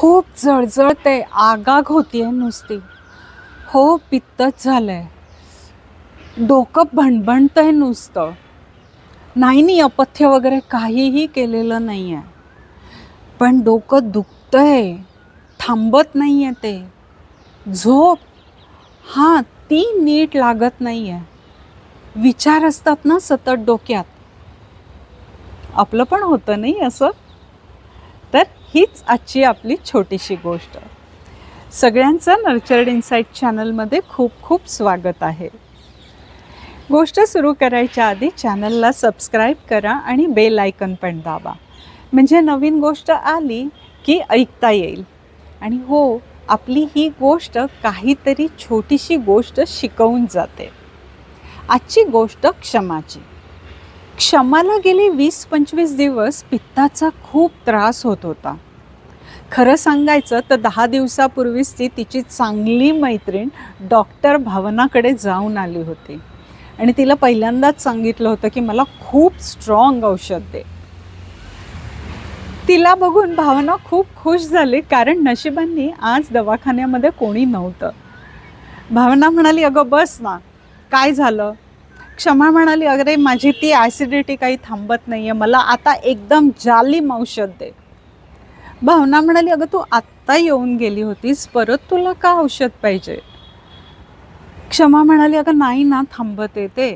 खूप जळजळते आगाग होतीये नुसती. हो पित्तच झालंय. डोकं भणभणतंय नुसतं. नाही नाही अपथ्य वगैरे काहीही केलेलं नाही आहे पण डोकं दुखतंय. थांबत नाही आहे ते. झोप. हां ती नीट लागत नाही आहे विचार असतात ना सतत डोक्यात. आपलं पण होतं नाही असं? हीच आजची आपली छोटीशी गोष्ट. सगळ्यांचं नर्चर्ड इन्साईट चॅनलमध्ये खूप खूप स्वागत आहे. गोष्ट सुरू करायच्या आधी चॅनलला सबस्क्राईब करा आणि बेल आयकन पण दाबा. म्हणजे नवीन गोष्ट आली की ऐकता येईल. आणि हो आपली ही गोष्ट काहीतरी छोटीशी गोष्ट शिकवून जाते. आजची गोष्ट क्षमाची. क्षमाला गेली वीस पंचवीस दिवस पित्ताचा खूप त्रास होत होता. खरं सांगायचं तर दहा दिवसापूर्वीच ती तिची चांगली मैत्रीण डॉक्टर भावनाकडे जाऊन आली होती. आणि तिला पहिल्यांदाच सांगितलं होतं की मला खूप स्ट्रॉंग औषध दे. तिला बघून भावना खूप खुश झाली कारण नशिबांनी आज दवाखान्यामध्ये कोणी नव्हतं. भावना म्हणाली अगं बस ना काय झालं? क्षमा म्हणाली अरे माझी ती ॲसिडिटी काही थांबत नाही आहे मला आता एकदम जालिम औषध दे. भावना म्हणाली अगं तू आत्ता येऊन गेली होतीस परत तुला का औषध पाहिजे? क्षमा म्हणाली अगं नाही ना थांबत ते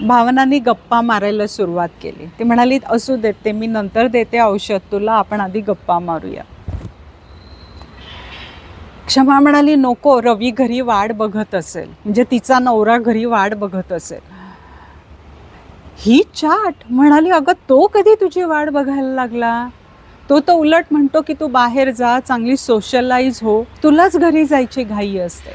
भावनाने गप्पा मारायला सुरुवात केली. ती म्हणाली असू देत ते मी नंतर देते औषध तुला आपण आधी गप्पा मारूया. क्षमा म्हणाली नको रवी घरी वाट बघत असेल. म्हणजे तिचा नवरा घरी वाट बघत असेल. ही चाट? म्हणाली अगं तो कधी तुझी वाट बघायला लागला? तो तर उलट म्हणतो की तू बाहेर जा चांगली सोशलाइज हो. तुलाच घरी जायची घाई असते.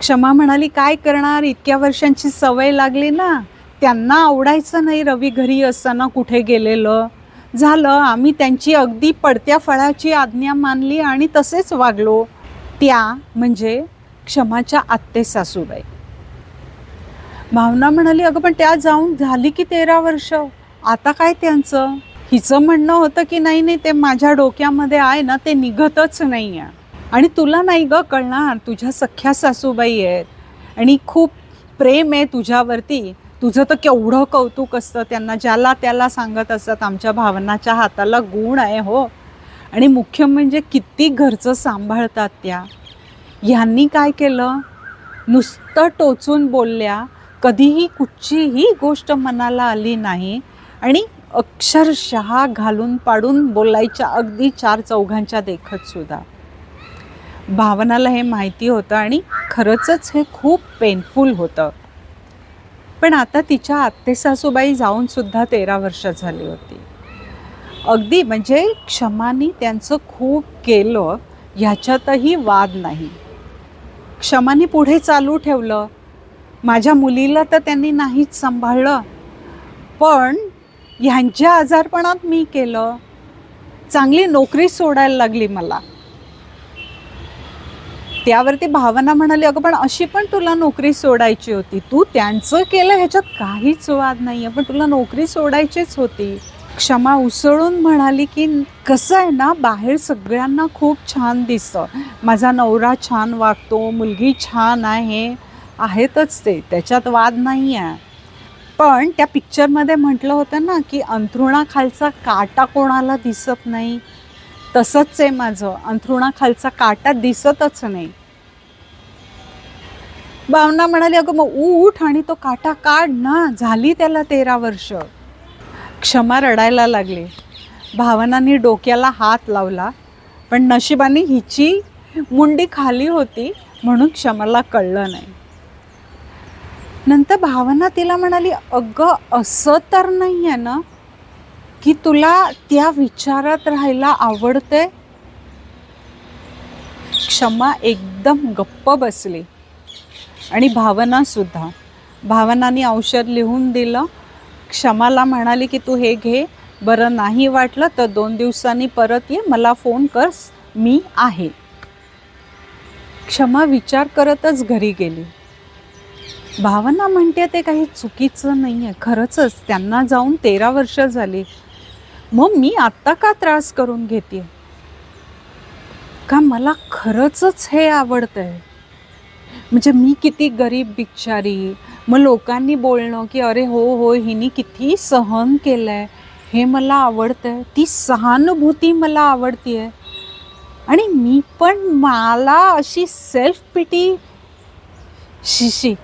क्षमा म्हणाली काय करणार? इतक्या वर्षांची सवय लागली ना. त्यांना आवडायचं नाही रवी घरी असताना कुठे गेलेलं. झालं आम्ही त्यांची अगदी पडत्या फळाची आज्ञा मानली आणि तसेच वागलो. त्या म्हणजे क्षमाच्या आत्ते सासूबाई. भावना म्हणाली अगं पण त्या जाऊन झाली की तेरा वर्ष. आता काय त्यांचं? हिचं म्हणणं होतं की नाही नाही ते माझ्या डोक्यामध्ये आहे ना ते निघतच नाही आहे आणि तुला नाही ग कळणार तुझ्या सख्या सासूबाई आहेत. आणि खूप प्रेम आहे तुझ्यावरती. तुझं तर केवढं कौतुक असतं. त्यांना ज्याला त्याला सांगत असतात आमच्या भावनाच्या हाताला गुण आहे हो. आणि मुख्य म्हणजे किती घरचं सांभाळतात त्या. ह्यांनी काय केलं? नुसतं टोचून बोलल्या कधीही कुठचीही गोष्ट मनाला आली नाही आणि अक्षरशः घालून पाडून बोलायच्या अगदी चार चौघांच्या देखत सुद्धा. भावनाला हे माहिती होतं आणि खरंचच हे खूप पेनफुल होतं. पण आता तिच्या आत्ते सासूबाई जाऊन सुद्धा तेरा वर्ष झाली होती. अगदी म्हणजे क्षमानी त्यांचं खूप केलं ह्याच्यातही वाद नाही. क्षमाने पुढे चालू ठेवलं माझ्या मुलीला तर त्यांनी नाहीच सांभाळलं. पण ह्यांच्या आजारपणात मी केलं. चांगली नोकरी सोडायला लागली मला. त्यावरती भावना म्हणाली अगं पण अशी पण तुला नोकरी सोडायची होती. तू त्यांचं केलं ह्याच्यात काहीच वाद नाही आहे पण तुला नोकरी सोडायचीच होती. क्षमा उसळून म्हणाली की कसं आहे ना बाहेर सगळ्यांना खूप छान दिसतं. माझा नवरा छान वागतो मुलगी छान आहे. आहेतच ते त्याच्यात वाद नाही आहे पण त्या पिक्चरमध्ये म्हटलं होतं ना की अंथरुणाखालचा काटा कोणाला दिसत नाही? तसंच आहे माझं. अंथरुणाखालचा काटा दिसतच नाही. भावना म्हणाली अगं मग उठ आणि तो काटा काढ ना. झाली त्याला तेरा वर्ष. क्षमा रडायला लागली. भावनांनी डोक्याला हात लावला पण नशिबाने हिची मुंडी खाली होती म्हणून क्षमाला कळलं नाही. नंतर भावना तिला म्हणाली अगं असं तर नाही आहे ना की तुला त्या विचारात राहायला आवडते क्षमा एकदम गप्प बसली. आणि भावना सुद्धा. भावनाने औषध लिहून दिलं. क्षमाला म्हणाली की तू हे घे. बरं नाही वाटलं तर दोन दिवसांनी परत ये. मला फोन कर मी आहे. क्षमा विचार करतच घरी गेली. भावना म्हणते ते काही चुकीचं नाही आहे खरंचच त्यांना जाऊन तेरा वर्ष झाली. मग मी आत्ता का त्रास करून घेते? का मला खरंच हे आवडतंय? म्हणजे मी किती गरीब बिचारी. मग लोकांनी बोलणं की अरे हो हो हिनी किती सहन केलं आहे हे मला आवडतं आहे ती सहानुभूती मला आवडतीये. आणि मी पण मला अशी सेल्फ पिटी शिशी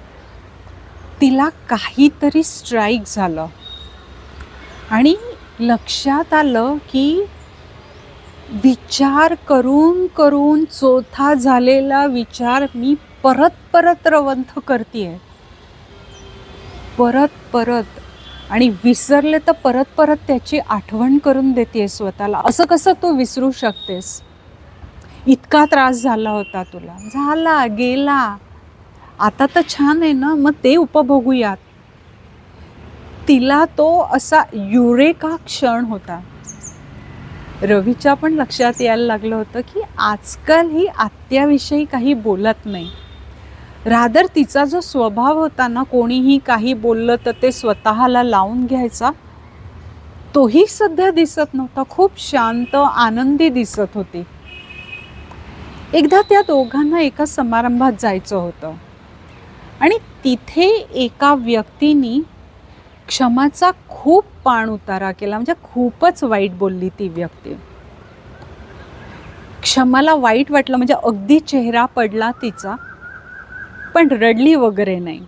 तिला काहीतरी स्ट्राईक झालं. आणि लक्षात आलं की विचार करून करून चोथा झालेला विचार मी परत परत रवंथ करते परत परत. आणि विसरले तर परत परत त्याची आठवण करून देते स्वतःला. असं कसं तू विसरू शकतेस? इतका त्रास झाला होता तुला. झाला गेला. आता तर छान आहे ना मग ते उपभोगूयात. तिला तो असा युरेका क्षण होता. रवीच्या पण लक्षात यायला लागलं होतं की आजकाल ही आत्याविषयी काही बोलत नाही. रादर तिचा जो स्वभाव होता ना कोणीही काही बोललं तर ते स्वतःला लावून घ्यायचा तोही सध्या दिसत नव्हता. खूप शांत आनंदी दिसत होती. एकदा त्या दोघांना एका समारंभात जायचं होतं. आणि तिथे एका व्यक्तीनी क्षमाचा खूप पाण उतारा केला म्हणजे खूपच वाईट बोलली ती व्यक्ती. क्षमाला वाईट वाटलं म्हणजे अगदी चेहरा पडला तिचा पण रडली वगैरे नाही.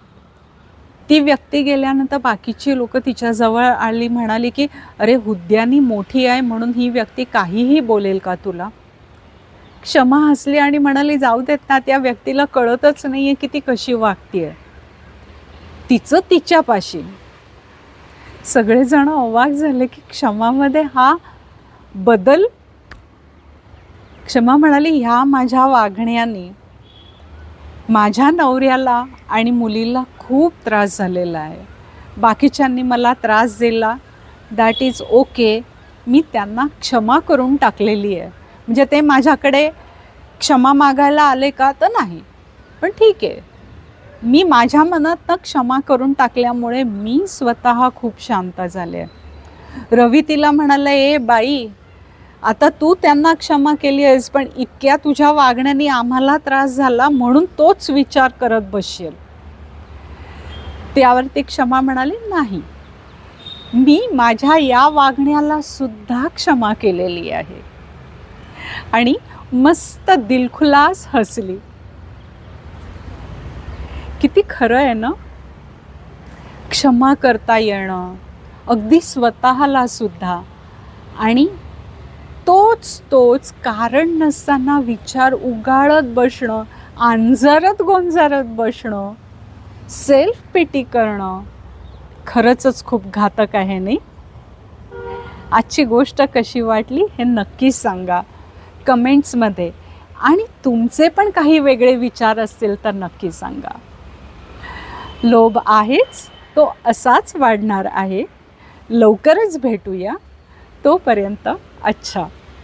ती व्यक्ती गेल्यानंतर बाकीची लोक तिच्याजवळ आली म्हणाली की अरे हुद्यानी मोठी आहे म्हणून ही व्यक्ती काहीही बोलेल का तुला? क्षमा हसली आणि म्हणाली जाऊ देत ना त्या व्यक्तीला कळतच नाही आहे की ती कशी वागतीये. तिचं तिच्यापाशी. सगळेजण अवाक झाले की क्षमामध्ये हा बदल क्षमा म्हणाली ह्या माझ्या वागण्याने माझ्या नवऱ्याला आणि मुलीला खूप त्रास झालेला आहे. बाकीच्यांनी मला त्रास दिला. दॅट इज ओके मी त्यांना क्षमा करून टाकलेली आहे. म्हणजे ते माझ्याकडे क्षमा मागायला आले का तर नाही. पण ठीक आहे. मी माझ्या मनातनं क्षमा करून टाकल्यामुळे मी स्वतः खूप शांत झाले. रवी तिला म्हणाला ए बाई आता तू त्यांना क्षमा केली आहेस पण इतक्या तुझ्या वागण्याने आम्हाला त्रास झाला म्हणून तोच विचार करत बसशील. त्यावरती क्षमा म्हणाली नाही. मी माझ्या या वागण्याला सुद्धा क्षमा केलेली आहे. आणि मस्त दिलखुलास हसली. किती खरं आहे ना? क्षमा करता येणं अगदी स्वतःला सुद्धा. आणि तोच तोच कारण नसताना विचार उगाळत बसणं आंजरत गोंजारत बसणं सेल्फ पिटी करणं खरंच खूप घातक आहे नाही? आजची गोष्ट कशी वाटली हे नक्कीच सांगा. कमेंट्समध्ये आणि तुमचे पण काही वेगळे विचार असतील तर नक्की सांगा. लोभ आहेच तो असाच वाढणार आहे. लवकरच भेटूया. तोपर्यंत अच्छा.